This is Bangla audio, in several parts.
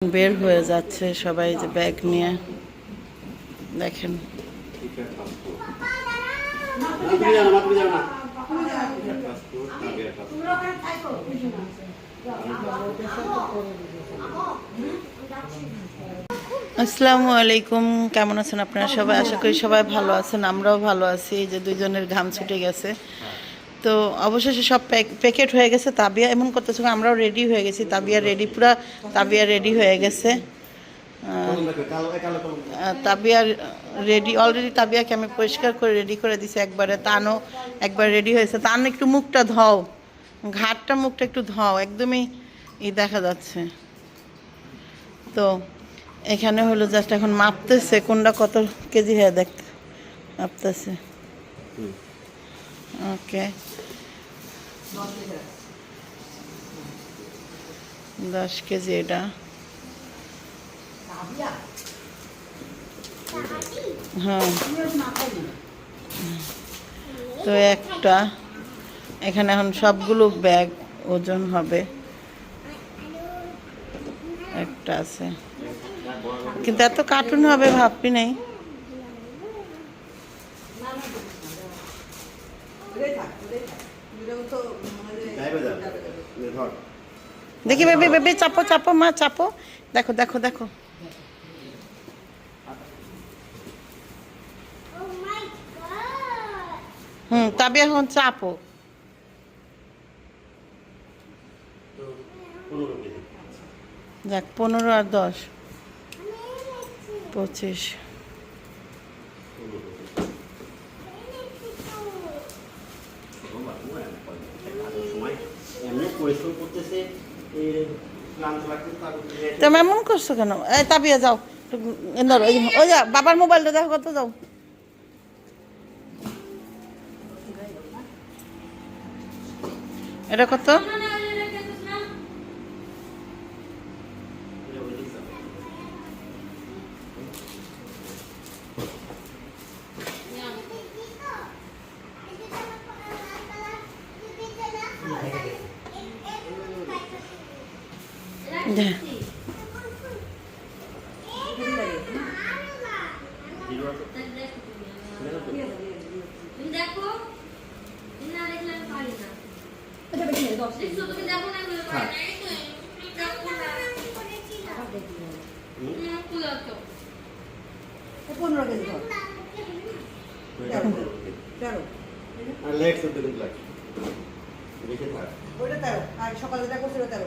বের হয়ে যাচ্ছে সবাই যে ব্যাগ নিয়ে। দেখেন। আসসালামু আলাইকুম, কেমন আছেন আপনারা সবাই? আশা করি সবাই ভালো আছেন, আমরাও ভালো আছি। এই যে দুইজনের ঘাম ছুটে গেছে। তো অবশেষে সব প্যাকেট হয়ে গেছে। তাবিয়া এমন করতেছে আমরাও রেডি হয়ে গেছি। তাবিয়া রেডি পুরা তাবিয়া রেডি হয়ে গেছে। তাবিয়ার রেডি অলরেডি তাবিয়াকে আমি পরিষ্কার করে রেডি করে দিছি একবারে। তানও একবার রেডি হয়েছে। তান একটু মুখটা ধও। ঘাটটা মুখটা একটু ধও। একদমই ই দেখা যাচ্ছে। তো এখানে হলো জাস্ট এখন মাপতেছে কোনটা কত কেজি হয়ে দেখ মাপতেছে। ওকে দশ কেজি এটা। হ্যাঁ। তো একটা এখানে এখন সবগুলো ব্যাগ ওজন হবে। একটা আছে। কিন্তু এত কার্টুন হবে ভাববি নাই যাও এই ধর দেখি বেবি বেবি চাপো চাপো মা চাপো। দেখো দেখো দেখো। হুম তবে এখন চাপো। যাক পনেরো আর দশ। পঁচিশ পনেরো কেজি সময় এমনি লাগতেছে এমন করছ কেন? এই তাবিয়া যাও। ধরো, ওই যা বাবার মোবাইলটা দেখো কত যাও এটা কত দে। দেখো না দেখলে আমি পারি না দেখছ তুমি দেখো না এগুলো পারি না। এই তো, দেখো না। হুম, তুলো তো। পনেরো কেজি তেরো আর লেগ চোদ্দ কিন্তু লাগে বেশি থাক ওইটা তেরো আর সকালে যেটা করছিল তেরো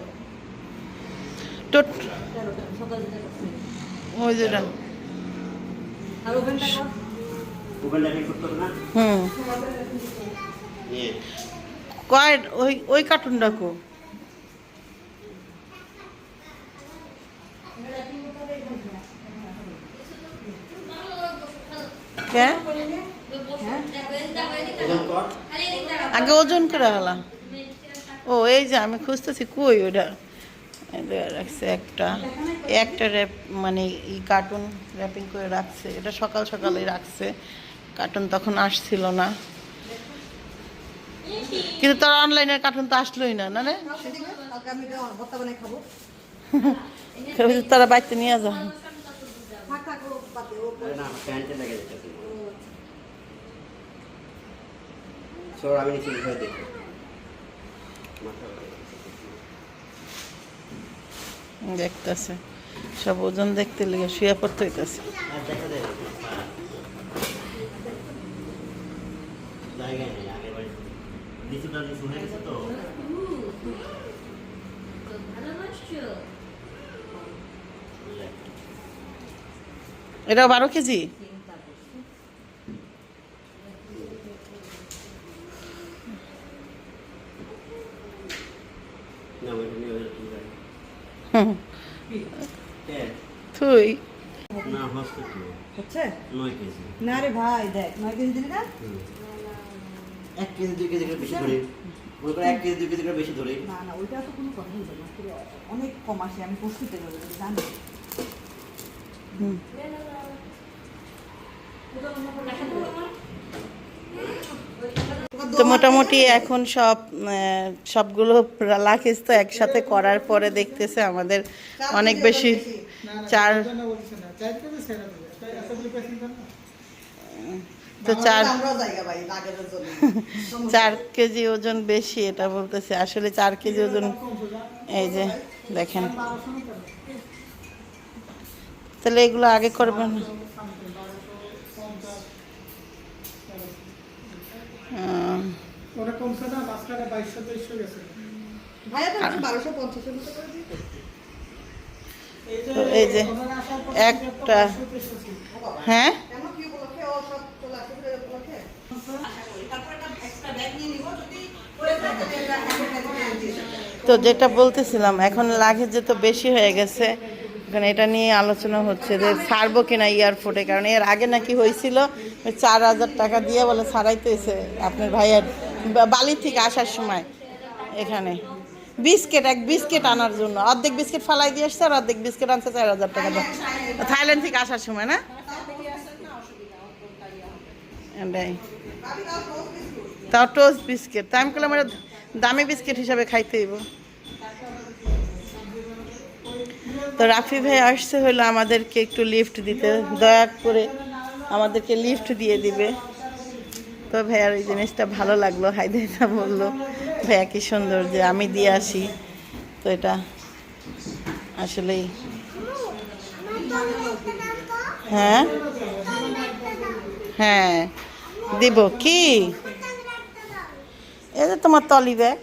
যেটা ওই যেটা হুম। কয়, ওই ওই কার্টুনটা কো। আগে ওজন করে হলাম ও, এই যে আমি খুঁজতেছি কই ওটা রাখছে একটা। একটা র্যাপ মানে ই কার্টুন র্যাপিং করে রাখছে। এটা সকাল সকালে রাখছে। কার্টুন তখন আসছিল না। কিন্তু তার অনলাইনের কার্টুন তো আসলোই না না রে? তারা বাড়িতে নিয়ে যা থাক থাক ও পাতে ও আরে না প্যান্টে লেগে যেতেছে সর, আমি নিচে দেখি। দেখতেছে। সব ওজন দেখতে লেগে শুয়ে পড়তে হইতেছে। এটাও বারো যায় না। জায়গায় নেই আগের বাড়ি নিচুটা নিচু হয়ে গেছে তো তো ভালোবাসছো? এটা বারো কেজি না ওইটা নিয়ে ওইটা ঠিক আছে হুম, কে? থুই না হচ্ছে? নয় কেজি। না রে ভাই দেখ নয় কেজি দিলি না। এক কেজি দুই কেজি করে বেশি ধরে। মনে করো এক কেজি দুই কেজি করে বেশি ধরে। না না ওইটা তো কোনো কথা হলো না। অনেক কম আসে আমি প্রস্তুত জানি হুম। তো মোটামুটি এখন সব সবগুলো লাখিস তো একসাথে করার পরে দেখতেছে আমাদের অনেক বেশি চার তো চার চার কেজি ওজন বেশি এটা বলতেছে। আসলে চার কেজি ওজন এই যে দেখেন। তাহলে এগুলো আগে করবেন। ওটা কমছে না মাঝখানে বাইশশো তেইশশো গেছে। ভাইয়া তো বারোশো পঞ্চাশের মতো করে দিতে তো এই যে একটা। হ্যাঁ। তো যেটা বলতেছিলাম, এখন লাগেজ যে তো বেশি হয়ে গেছে এখানে এটা নিয়ে আলোচনা হচ্ছে যে ছাড়বো কিনা এয়ারপোর্টে, কারণ এর আগে নাকি হয়েছিল চার হাজার টাকা দিয়ে বলে ছাড়াইতেছে আপনার ভাইয়ের বালি থেকে আসার সময় এখানে বিস্কিট, এক বিস্কিট আনার জন্য। অর্ধেক বিস্কিট ফালাই দিয়ে আসছে আর অর্ধেক বিস্কিট আনছে চার হাজার টাকা। থাইল্যান্ড থেকে আসার সময়, না? তাও টোস্ট বিস্কিট। তা আমি করলাম এটা দামি বিস্কিট হিসাবে খাইতে হইব। তো রাফি ভাই আসছে হলো আমাদেরকে একটু লিফট দিতে। দয়া করে আমাদেরকে লিফট দিয়ে দিবে। তো ভাইয়ার এই জিনিসটা ভালো লাগল হায়দাইদা বলল। ভাইয়া কি সুন্দর যে আমি দিয়ে আসি। তো এটা আসলেই। হ্যাঁ? হ্যাঁ। দিব কি? এই যে তোমার টলি ব্যাগ।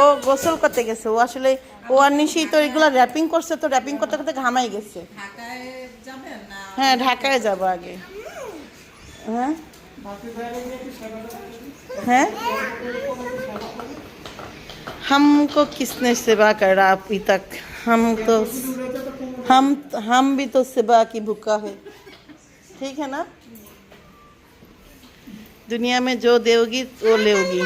ও গোসল করতে গেছে। ও আসলে ও আর নিশি তো এগুলো র্যাপিং করছে তো র্যাপিং করতে করতে ঘামাই গেছে। হ্যাঁ ঢাকায় যাব আগে। হ্যাঁ? हैं? हमको किसने सेवा करा अभी तक? हम तो हम हम भी तो सेवा की भूखा है। ठीक है ना? दुनिया में जो देगी वो लेगी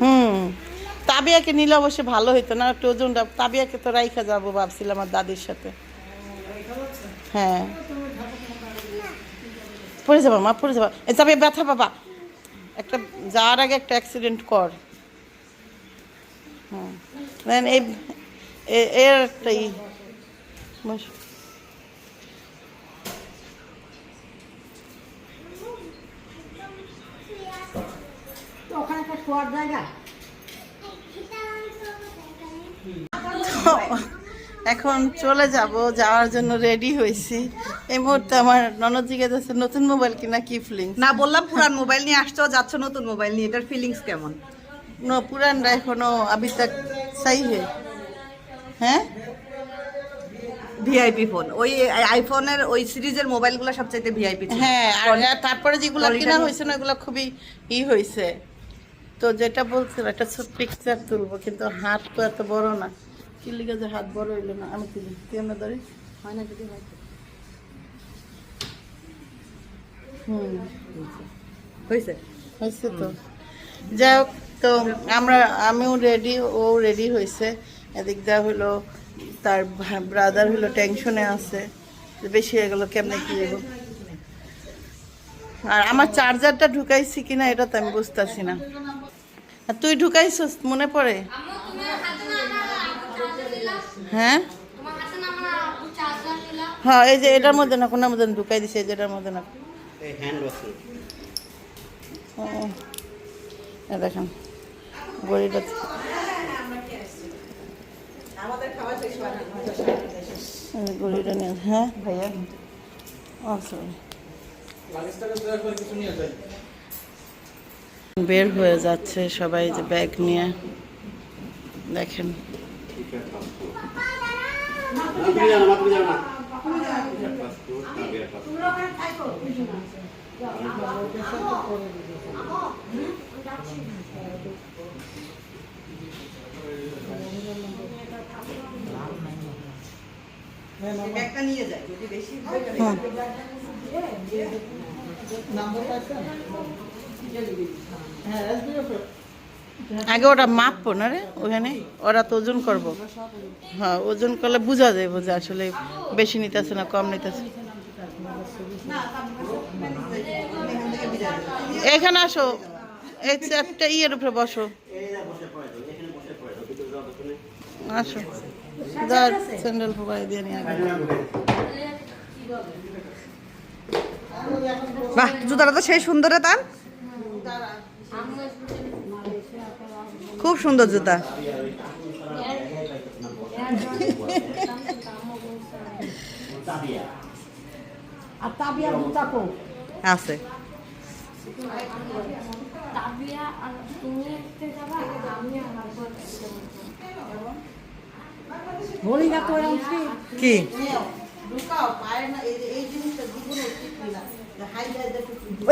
हम्म। তাবিয়াকে নিলে অবশ্য ভালো হইতো না, একটু ওজনটা, তাবিয়াকে তো রাইখা যাব ভাবছিলাম আমার দাদির সাথে। হ্যাঁ। পড়ে যাবা মা, পড়ে যাবা। এ যাবে, ব্যথা বাবা একটা, যাওয়ার আগে একটা অ্যাক্সিডেন্ট কর। দেন এই এর একটা ই। তো এখন চলে যাব যাওয়ার জন্য রেডি হয়েছি। এই মুহূর্তে আমার ননদ জিজ্ঞেস আছে নতুন মোবাইল কিনা কি ফিলিং না বললাম পুরান মোবাইল নিয়ে আসছো যাচ্ছ নতুন মোবাইল নিয়ে এটার ফিলিংস কেমন? নো পুরানরা এখনও আবি তাক সাই হ্যাঁ? ভিআইপি ফোন ওই আইফোনের ওই সিরিজের মোবাইলগুলো সবচাইতে ভিআইপি হ্যাঁ আর তারপরে যেগুলো কিনা হয়েছে না ওগুলো খুবই ই হয়েছে। তো যেটা বলছিল একটা পিকচার তুলবো কিন্তু হাত তো এত বড় না। কি লিখে যে হাত বড় হইল না আমি তুই আমরা ধরি? হয় না যদি হয় হুম। হয়েছে হয়েছে তো। যাই হোক তো আমরা আমিও রেডি ও রেডি হয়েছে এদিক দেওয়া হলো তার ব্রাদার হলো টেনশনে আছে। বেশি হয়ে গেলো কেমনে কি হইব? আর আমার চার্জারটা ঢুকাইছি কিনা এটা তো আমি বুঝতেছি না। আর তুই ঢুকাইছিস মনে পড়ে আম্মু তোমার হাতে না আমার আপু চার্জার দিলা হ্যাঁ? হ্যাঁ এই যে এটার মধ্যে না কোনার মধ্যে ঢুকাই দিছে এই যে এটার মধ্যে না। ও দেখেন গড়িটা হয় গড়িটা নিয়ে হ্যাঁ? ভাইয়া। ও সরি বের হয়ে যাচ্ছে সবাই যে ব্যাগ নিয়ে। দেখেন। না ব্যাগটা নিয়ে যায় যদি বেশি হয় নাম্বার হ্যাঁ এসবিএফ আগে ওটা মাপবো না রে, ওখানে? ওরা তো ওজন করব। হ্যাঁ ওজন করলে বোঝা যায় বোঝা, আসলে বেশি নিতেছে না, কম নিতেছে। এখানে আসো, এই চারটা ইয়ের উপরে বসো। আসো। স্যান্ডেল ফোবাই দিয়ে নিয়ে বাহ, জুতাটা তো সেই সুন্দরে তার খুব সুন্দর জুতা চাবিয়া আছে তাবিয়া আর তুমি একটা যাবা আর আমি আমার পর কি ঢুকাও পায়ে না এই এই জিনিসটা জীবনে সুন্দর জুতা। আছে। যায়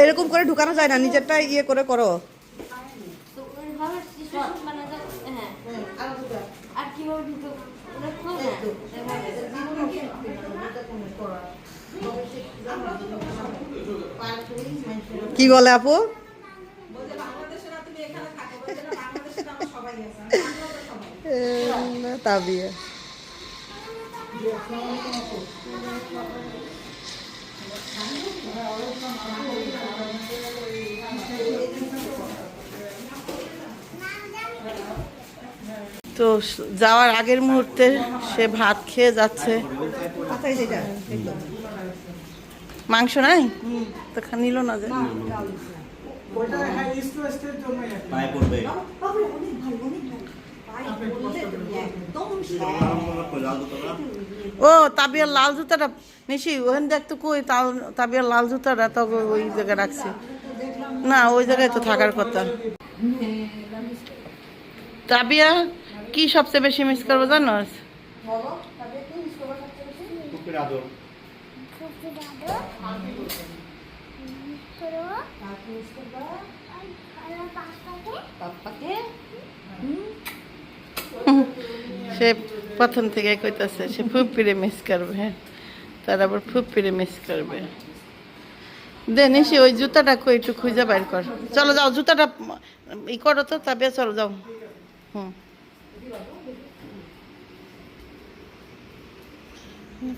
এরকম করে ঢুকানো যায় না নিজেরটা ইয়ে করে করো তো ওইভাবে সিচুয়েশন বানাতে হ্যাঁ কি বলে আপু? বলছে বাংলাদেশের তুমি এখানে থাকো বলছে না বাংলাদেশে আমার সবাই আছে আমরাও তো যাওয়ার আগের মুহূর্তে সে ভাত খেয়ে যাচ্ছে। মাংস নাই? তো নিল না যে। ও তাবিয়ার লাল জুতাটা। নিশি ওখানে দেখতো কই তাবিয়ার লাল জুতাটা তো ওই জায়গায় রাখছে। না ওই জায়গায় তো থাকার কথা। তাবিয়া কি সবচেয়ে বেশি মিস করব জানো? সে প্রথম থেকে কইতাছে সে ফুপিরে মিস করবে হ্যাঁ। তার আবার ফুপিরে মিস করবে। দে নিশি ওই জুতাটা কই একটু খুঁজে বাইর কর। চলো যাও জুতাটা ই করো তো তবে চলো যাও। হুম।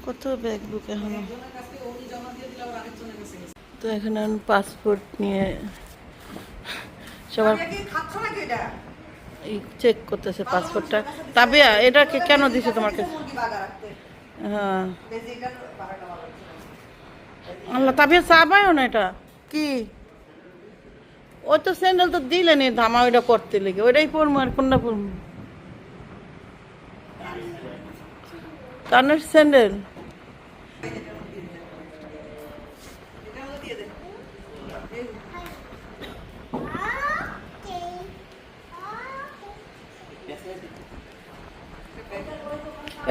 কত ব্যাগ বুক এখনও? তো এখানে পাসপোর্ট নিয়ে সবার এটা? চেক করতেছে পাসপোর্টটা তাবিয়া এটাকে কেন দিছে তোমার কাছে হ্যাঁ আল্লাহ তাবিয়া চা পায়ও না এটা? কি? ওই তো স্যান্ডেল তো দিলেনি ধামা ওইটা করতে লেগে, ওইটাই পরবো আর কোনটা পরবো কানের স্যান্ডেল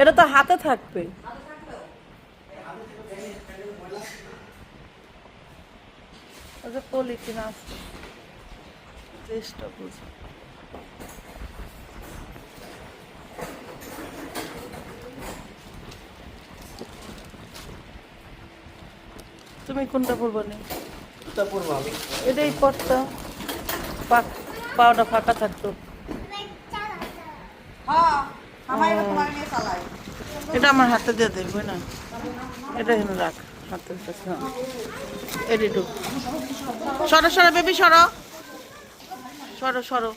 এটা তো হাতে থাকবে। আচ্ছা পলি কিনা আছে। চেষ্টা বুঝো তুমি কোনটা পরবো না? এটা পড়ব আমি। এটাই পরতা। পা- পাওটা ফাঁকা থাকতো। হ্যাঁ এটা আমার হাতে দিয়ে দেখবে না। এটা এখানে রাখ হাতের কাছে। হ্যাঁ। এটি ঢুক। সরো সরো বেবি সরো। সরো সরো।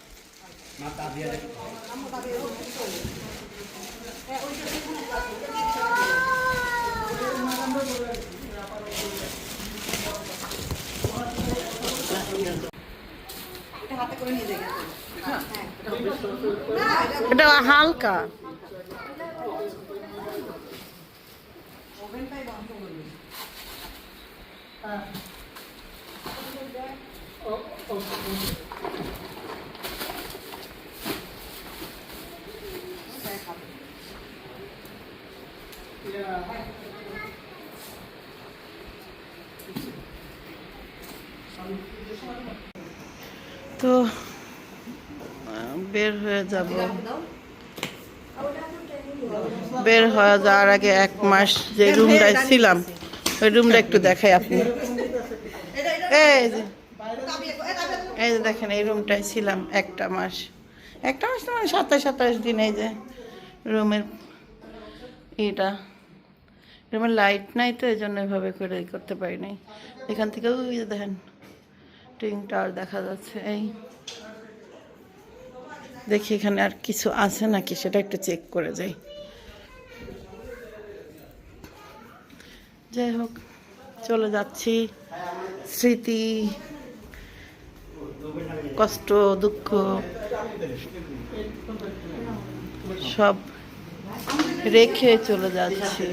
এটা হালকা। ওভেনটাই বন্ধ করবি তো আহ, বের হয়ে যাব। বের হয়ে যাওয়ার আগে এক মাস যে রুমটায় ছিলাম, ওই রুমটা একটু দেখাই আপনি। এই যে এই যে দেখেন, এই রুমটায় ছিলাম একটা মাস। একটা মাস তো মানে সাতাশ সাতাশ দিন এই যে রুমের এটা রুমের লাইট নাই তো, এই জন্য এভাবে করে করতে পারি নাই। এখান থেকে ওই যে দেখেন টিং টাওয়ার দেখা যাচ্ছে, এই। দেখি এখানে আর কিছু আছে নাকি, সেটা একটু চেক করে যাই। যাই হোক, চলে যাচ্ছি। স্মৃতি, কষ্ট, দুঃখ, সব রেখে চলে যাচ্ছি।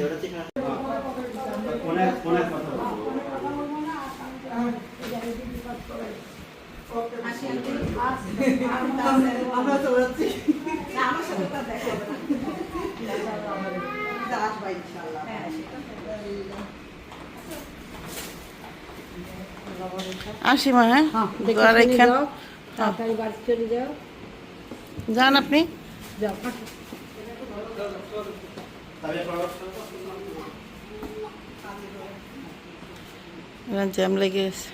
আমরা চলে যাচ্ছি আমার সাথে তো দেখা হবে না। আসবা ইনশাআল্লাহ। আসি মা হ্যাঁ। আর এখান তাড়াতাড়ি বাড়ি চলে যাও। যান আপনি। যাও। জ্যাম লেগে গেছে।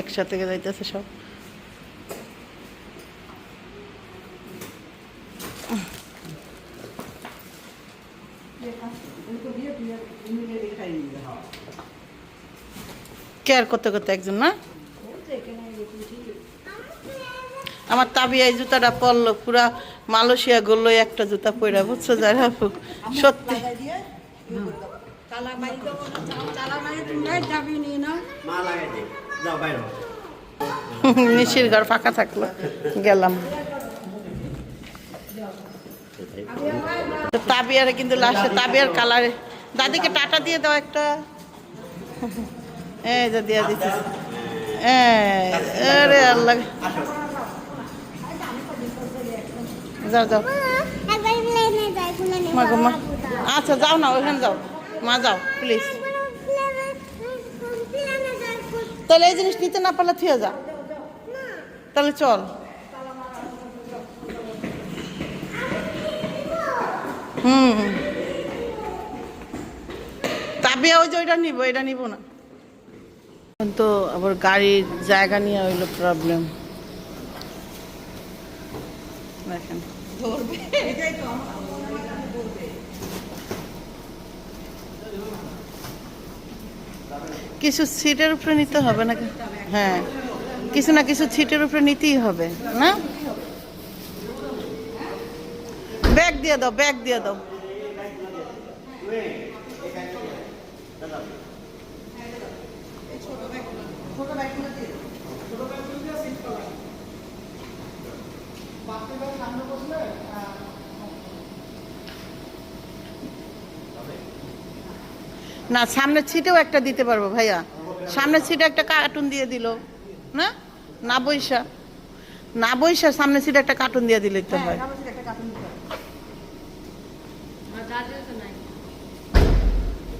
একসাথে যাইতেছে সব। কেয়ার করতে করতে একজন, না? আমার তাবি এই জুতাটা পরলো, পুরা মালয়েশিয়া গড়লো একটা জুতা পইরা, বুঝছ? যাই সত্যি। নিশির ঘর ফাঁকা থাকল, গেলাম। তাবিয়ারে কিন্তু লাস্টে, তাবিয়ার কালারে দাদিকে টাটা দিয়ে দাও একটা। এই যে দিয়ে দিচ্ছি আরে আল্লাহ। যাও যাও। মা মা। আচ্ছা যাও না ওইখানে যাও। মা, যাও প্লিজ তাহলে এই জিনিস নিতে না পারলে থিয়ে যা। তাহলে চল। হুম। তাবিয়া ওই যে ওইটা নিব, এটা নিব না। এখন তো আবার গাড়ির জায়গা নিয়ে হইল প্রবলেম দেখেন। কিছু সিটের উপরে নিতে হবে নাকি হ্যাঁ। কিছু না কিছু সিটের উপরে নিতেই হবে, না? ব্যাগ দিয়ে দাও ব্যাগ দিয়ে দাও। ছোট ব্যাগগুলো দিয়ে দাও। বাচ্চাদের সামনে বসলে না সামনের সিটেও একটা দিতে পারব ভাইয়া। সামনের সিটে একটা কার্টুন দিয়ে দিল না? না বৈশা। না বৈশা সামনের সিটে একটা কার্টুন দিয়ে দিলে তো হয়